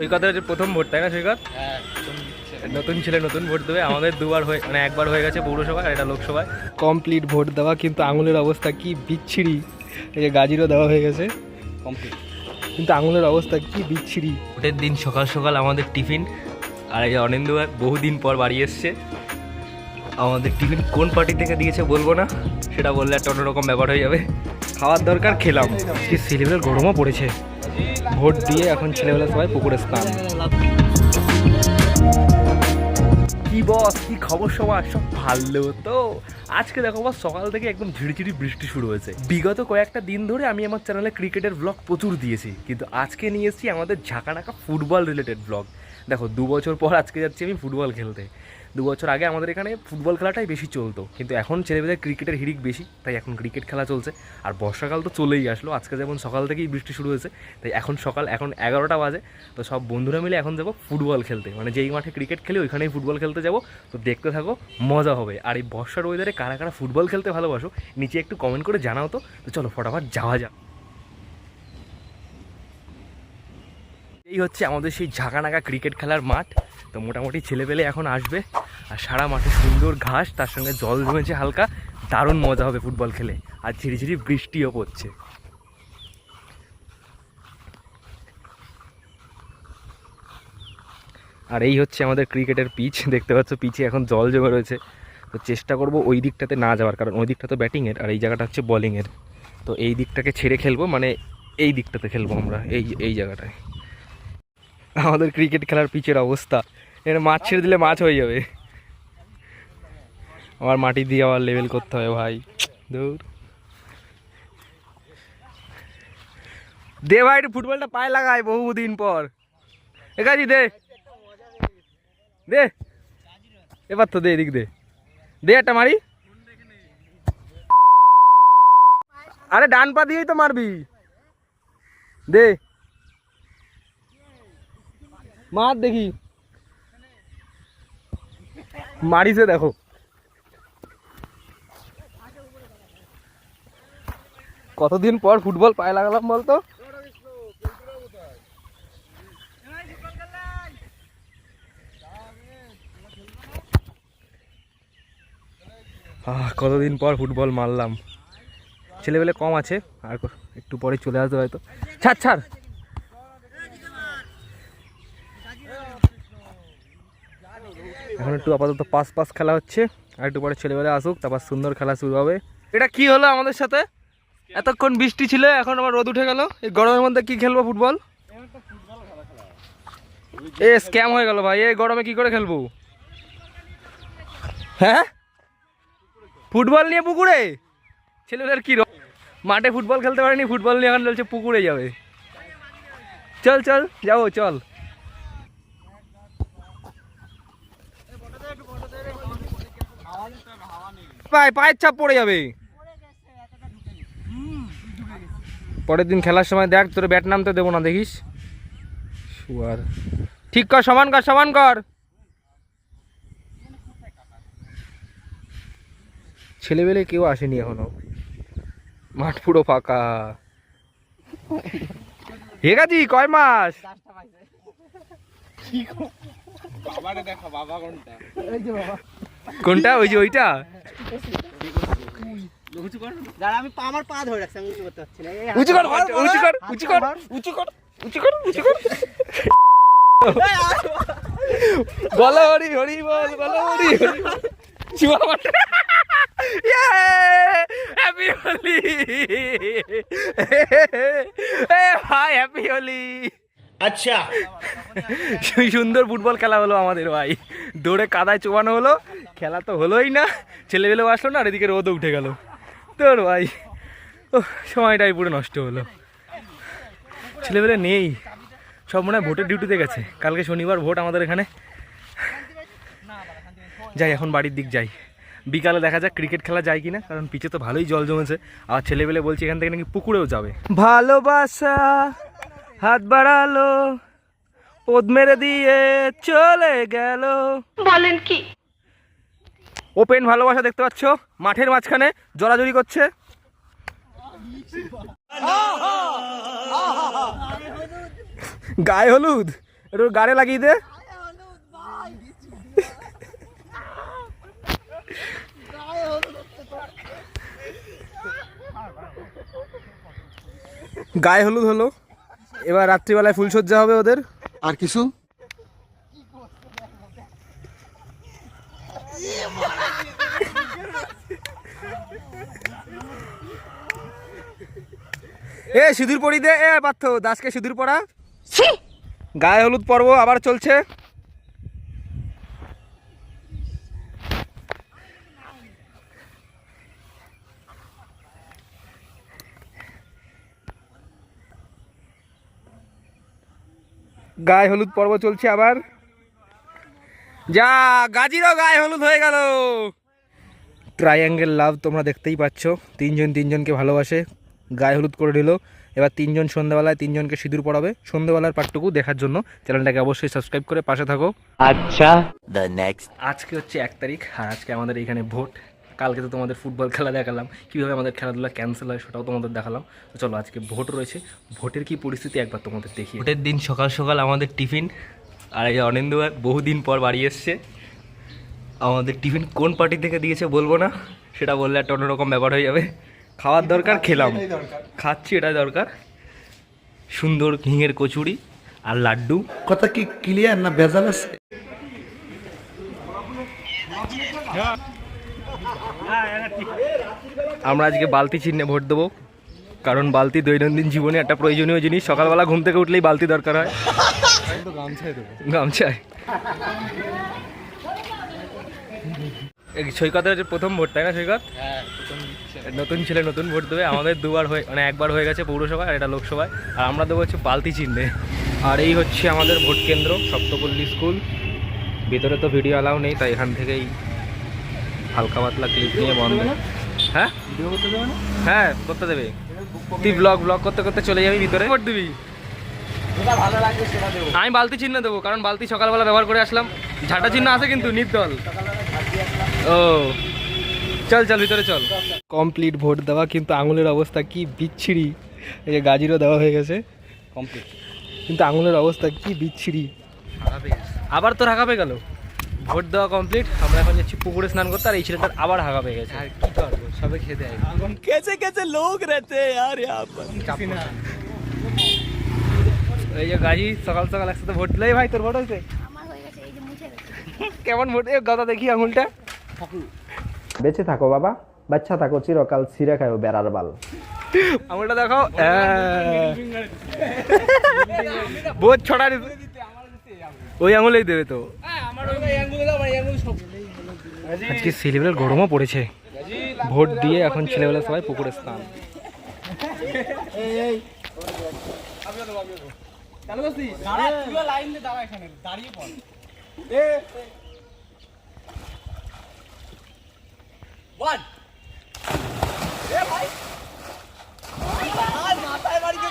সৈকতের হচ্ছে প্রথম ভোট তাই না সৈকত? নতুন ছেলে। নতুন ভোট দেবে। আমাদের দুবার হয়ে মানে একবার হয়ে গেছে পৌরসভায় আর এটা লোকসভায়। কমপ্লিট ভোট দেওয়া কিন্তু আঙুলের অবস্থা কি বিচ্ছিরি। এই যে গাজিরও দেওয়া হয়ে গেছে। কমপ্লিট। কিন্তু আঙুলের অবস্থা কি বিচ্ছিরি। ভোটের দিন সকাল সকাল আমাদের টিফিন আর এই যে অনিন্দু ভাই বহুদিন পর বাড়ি এসছে। আমাদের টিফিন কোন পার্টি থেকে দিয়েছে বলব না সেটা বললে একটা অন্যরকম ব্যাপার হয়ে যাবে। খাওয়ার দরকার খেলাম। কি ছেলেবেলার গরমও পড়েছে। ভোট দিয়ে এখন ছেলেবেলা সবাই পুকুরে স্নান। কি বস, কি খবর সবার? সব ভালো তো? আজকে দেখো বস, সকাল থেকে একদম ঝিড়িঝিড়ি বৃষ্টি শুরু হয়েছে। বিগত কয়েকটা দিন ধরে আমি আমার চ্যানেলে ক্রিকেটের ব্লগ প্রচুর দিয়েছি। কিন্তু আজকে নিয়ে এসেছি আমাদের ঝাঁকানাকা ফুটবল রিলেটেড ব্লগ দেখো, দু বছর পর আজকে যাচ্ছি আমি ফুটবল খেলতে। দু বছর আগে আমাদের এখানে ফুটবল খেলাটাই বেশি চলতো। কিন্তু এখন ছেলেমেয়েদের ক্রিকেটের হিড়িক বেশি, তাই এখন ক্রিকেট খেলা চলছে। আর বর্ষাকাল তো চলেই আসলো, আজকে যেমন সকাল থেকেই বৃষ্টি শুরু হয়েছে, তাই এখন সকাল, এখন এগারোটা বাজে, তো সব বন্ধুরা মিলে এখন যাব ফুটবল খেলতে। মানে যেই মাঠে ক্রিকেট খেলি, ওইখানেই ফুটবল খেলতে যাব। তো দেখতে থাকো, মজা হবে। আর এই বর্ষার ওয়েদারে কারা কারা ফুটবল খেলতে ভালোবাসো, নিচে একটু কমেন্ট করে জানাও তো। তো চলো, ফটাফট যাওয়া যাক। এই হচ্ছে আমাদের সেই ঝাঁকানাকা ক্রিকেট খেলার মাঠ। তো মোটামুটি ছেলেপেলে এখন আসবে। আর সারা মাঠে সুন্দর ঘাস, তার সঙ্গে জল জমেছে হালকা। দারুণ মজা হবে ফুটবল খেলে। আর ঝিরিঝিরি বৃষ্টিও পড়ছে। আর এই হচ্ছে আমাদের ক্রিকেটের পিচ। দেখতে পাচ্ছ, পিচে এখন জল জমে রয়েছে। তো চেষ্টা করব ওই দিকটাতে না যাওয়ার, কারণ ওই দিকটা তো ব্যাটিংয়ের, আর এই জায়গাটা হচ্ছে বলিংয়ের। তো এই দিকটাকে ছেড়ে খেলব মানে এই দিকটাতে খেলব আমরা, এই এই জায়গাটায়। আমাদের ক্রিকেট খেলার পিচের অবস্থা। এখানে মাছ ছেড়ে দিলে মাছ হয়ে যাবে। আমার মাটি দিয়ে আবার লেভেল করতে হবে ভাই। দূর দে ভাই ফুটবলটা পায়ে লাগায় বহুদিন পর। একাজি দে। দে। এবার তো দে, এদিক দে। দে একটা মারি। আরে ডান পা দিয়েই তো মারবি। দে। মার দেখি। মারিছে দেখো। কতদিন পর ফুটবল পায়ে লাগালাম বলতো? কতদিন পর ফুটবল মারলাম। ছেলেবেলে কম আছে, আর একটু পরে চলে আসবে হয়তো। ছাড় ছাড় এখন একটু আপাতত পাস পাস খেলা হচ্ছে, আর একটু পরে ছেলেবেলা আসুক, তারপর সুন্দর খেলা শুরু হবে। এটা কি হলো আমাদের সাথে? এতক্ষণ বৃষ্টি ছিল, এখন আবার রোদ উঠে গেল। এই গরমের মধ্যে কি খেলব ফুটবল? এ স্ক্যাম হয়ে গেল ভাই, এই গরমে কি করে খেলব? হ্যাঁ? ফুটবল নিয়ে পুকুরে? ছেলেদের কি মাঠে ফুটবল খেলতে পারেনি, ফুটবল নিয়ে এখন চলছে পুকুরে যাবে। চল চল, যাব, চল। পায়ে পায়ের চাপ পড়ে যাবে। পরের দিন খেলার সময় দেখ তোর ব্যাট নামতে দেবো না দেখিস? শুয়ার। ঠিক কর সমান কর সমান কর। ছেলেবেলে কেউ আসেনি এখনও। মাঠ পুরো ফাঁকা। ঠিক আছে কয় মাস? কোনটা? ওই যে ওইটা? দাঁড়া আমি আমার পা ধরে রাখছি আমি উঁচু করতে পারছি না। উঁচু কর উঁচু কর উঁচু কর উঁচু কর উঁচু কর উঁচু কর। বলো হরি হরি বল বলো হরি হরি শিবা হ্যাপি হোলি ভাই হ্যাপি হোলি আচ্ছা। সুন্দর ফুটবল খেলা হলো আমাদের ভাই। দৌড়ে কাদায় চোবানো হলো। খেলা তো হলোই না ছেলেবেলেও আসলো না আর এদিকে রোদও উঠে গেল। তোর ভাই ও সময়টাই পুরো নষ্ট হলো। ছেলেবেলে নেই সব মনে হয় ভোটের ডিউটিতে গেছে। কালকে শনিবার ভোট আমাদের এখানে। যাই এখন বাড়ির দিক যাই। বিকালে দেখা যাক ক্রিকেট খেলা যায় কিনা কারণ পিচে তো ভালোই জল জমেছে। আর ছেলেবেলে বলছে এখান থেকে নাকি পুকুরেও যাবে। ভালোবাসা হাত বাড়ালো পদ মেরে দিয়ে চলে গেল। বলেন কি? ওপেন ভালোবাসা দেখতে পাচ্ছ? মাঠের মাঝখানে জড়াজড়ি করছে। গায়ে হলুদ? একটু গাড়ে লাগিয়ে দে। গায়ে হলুদ হলো। এবার রাত্রিবেলায় ফুলসজ্জা হবে ওদের। আর কিছু? এ সিঁদুর পরি দে এ পার্থ দাসকে সিঁদুর পড়া গায়ে হলুদ পর্ব আবার চলছে। গায়ে হলুদ পর্ব চলছে আবার। যা গাজিরও গায়ে হলুদ হয়ে গেল। ট্রায়াঙ্গেল লাভ তোমরা দেখতেই পাচ্ছ। তিনজন তিনজনকে ভালোবাসে। গায়ে হলুদ করে দিল। এবার তিনজন সন্ধ্যাবেলায় তিনজনকে সিঁদুর পড়াবে। সন্ধ্যাবেলার পার্টটুকু দেখার জন্য। চ্যানেলটাকে অবশ্যই সাবস্ক্রাইব করে পাশে থাকো। আচ্ছা। দ্য নেক্সট আজকে হচ্ছে এক তারিখ আর আজকে আমাদের এখানে ভোট। কালকে তো তোমাদের ফুটবল খেলা দেখালাম। কীভাবে আমাদের খেলাধুলা ক্যান্সেল হয় সেটাও তোমাদের দেখালাম। তো চলো আজকে ভোট রয়েছে। ভোটের কি পরিস্থিতি একবার তোমাদের দেখি ভোটের দিন সকাল সকাল আমাদের টিফিন। আর এই অনিন্দু ভাই বহুদিন পর বাড়ি এসছে। আমাদের টিফিন কোন পার্টি থেকে দিয়েছে বলব না। সেটা বললে একটা অন্যরকম ব্যাপার হয়ে যাবে। খাওয়ার দরকার খেলাম। খাচ্ছি এটাই দরকার। সুন্দর ঘিঙের কচুরি আর লাড্ডু। কথা কি ক্লিয়ার না ভেজাল আছে? আমরা আজকে বালতি চিহ্নে ভোট দেবো। কারণ বালতি দৈনন্দিন জীবনে একটা প্রয়োজনীয় জিনিস। সকালবেলা ঘুম থেকে উঠলেই বালতি দরকার হয়। গামছায় এই সৈকতের প্রথম ভোট তাই না সৈকত? নতুন ছেলে নতুন ভোট দেবে। আমাদের দুবার হয়ে মানে একবার হয়ে গেছে পৌরসভায় আর এটা লোকসভায়। আর আমরা দেবো হচ্ছে বালতি চিহ্নে। আর এই হচ্ছে আমাদের ভোট কেন্দ্র সপ্তপল্লী স্কুল। ভিতরে তো ভিডিও অ্যালাউ নেই তাই এখান থেকেই হালকা পাতলা ক্লিপ নিয়ে বন্ধ। হ্যাঁ? হ্যাঁ করতে দেবে। তুই ব্লগ ব্লগ করতে করতে চলে যাবি ভিতরে। ভোট দিবি। আমি বালতি চিহ্ন দেবো কারণ বালতি সকালবেলা ব্যবহার করে আসলাম। ঝাঁটা চিহ্ন আছে কিন্তু নির্দল। ও। চল চল ভিতরে চল। কমপ্লিট ভোট দেওয়া কিন্তু আঙুলের অবস্থা কি বিচ্ছিরি। এই যে গাজিরও দেওয়া হয়ে গেছে। কমপ্লিট কিন্তু আঙুলের অবস্থা কি বিচ্ছিরি। আবার তোর হাঁকা পেয়ে গেল? ভোট দেওয়া কমপ্লিট আমরা এখন যাচ্ছি পুকুরে স্নান করতে আর এই ছেলেটার আবার হাঁকা পেয়ে গেছে। আর কি করব সবে খেতে কেসে কেসে লোক রেতে আর এই যে গাজি সকাল সকাল একসাথে ভোট দিলে ভাই তোর ভোট হয়েছে? আমার হয়ে গেছে এই যে মুছে গেছে। কেমন ভোট? গাদা দেখি আঙুলটা। বেঁচে থাকো বাবা। বাচ্চা থাকো চিরকাল ছিঁড়ে খাও বেড়ার বাল। আঙুলটা দেখাও ভোট ছড়া ওই আঙুলেই দেবে তো। আজকে ছেলেবেলার গরমও পড়েছে। ভোট দিয়ে এখন ছেলেবেলা সবাই পুকুরে স্নান। વન એ ભાઈ. માતા વાળી કે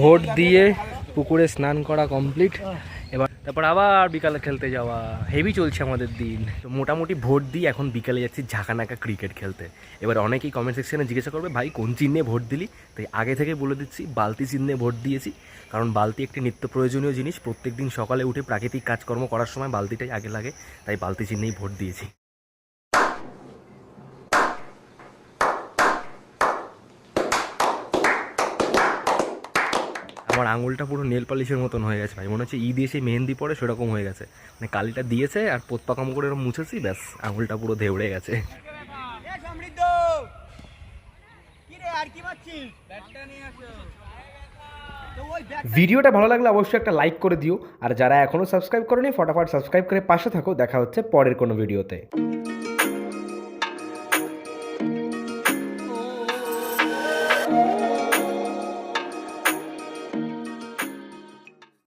ভোট দিয়ে পুকুরে স্নান করা কমপ্লিট এবার তারপর আবার বিকালে খেলতে যাওয়া। হেভি চলছে আমাদের দিন। তো মোটামুটি ভোট দিয়ে এখন বিকালে যাচ্ছি ঝাঁকানাকা ক্রিকেট খেলতে। এবার অনেকেই কমেন্ট সেকশনে জিজ্ঞাসা করবে, ভাই, কোন চিহ্নে ভোট দিলি? তাই আগে থেকে বলে দিচ্ছি, বালতি চিহ্নে ভোট দিয়েছি। কারণ বালতি একটি নিত্য প্রয়োজনীয় জিনিস। প্রত্যেক দিন সকালে উঠে প্রাকৃতিক কাজকর্ম করার সময় বালতিটাই আগে লাগে, তাই বালতি চিহ্নেই ভোট দিয়েছি। আমার আঙুলটা পুরো নেল পালিশের মতন হয়ে গেছে ভাই। মনে হচ্ছে ঈদ এসে মেহেন্দি পড়ে সেরকম হয়ে গেছে। মানে কালিটা দিয়েছে আর পোত পাকাম করে এরকম মুছেছি ব্যাস আঙুলটা পুরো ধেউড়ে গেছে। ভিডিওটা ভালো লাগলে অবশ্যই একটা লাইক করে দিও। আর যারা এখনও সাবস্ক্রাইব করেনি ফটাফট সাবস্ক্রাইব করে পাশে থাকো। দেখা হচ্ছে পরের কোনো ভিডিওতে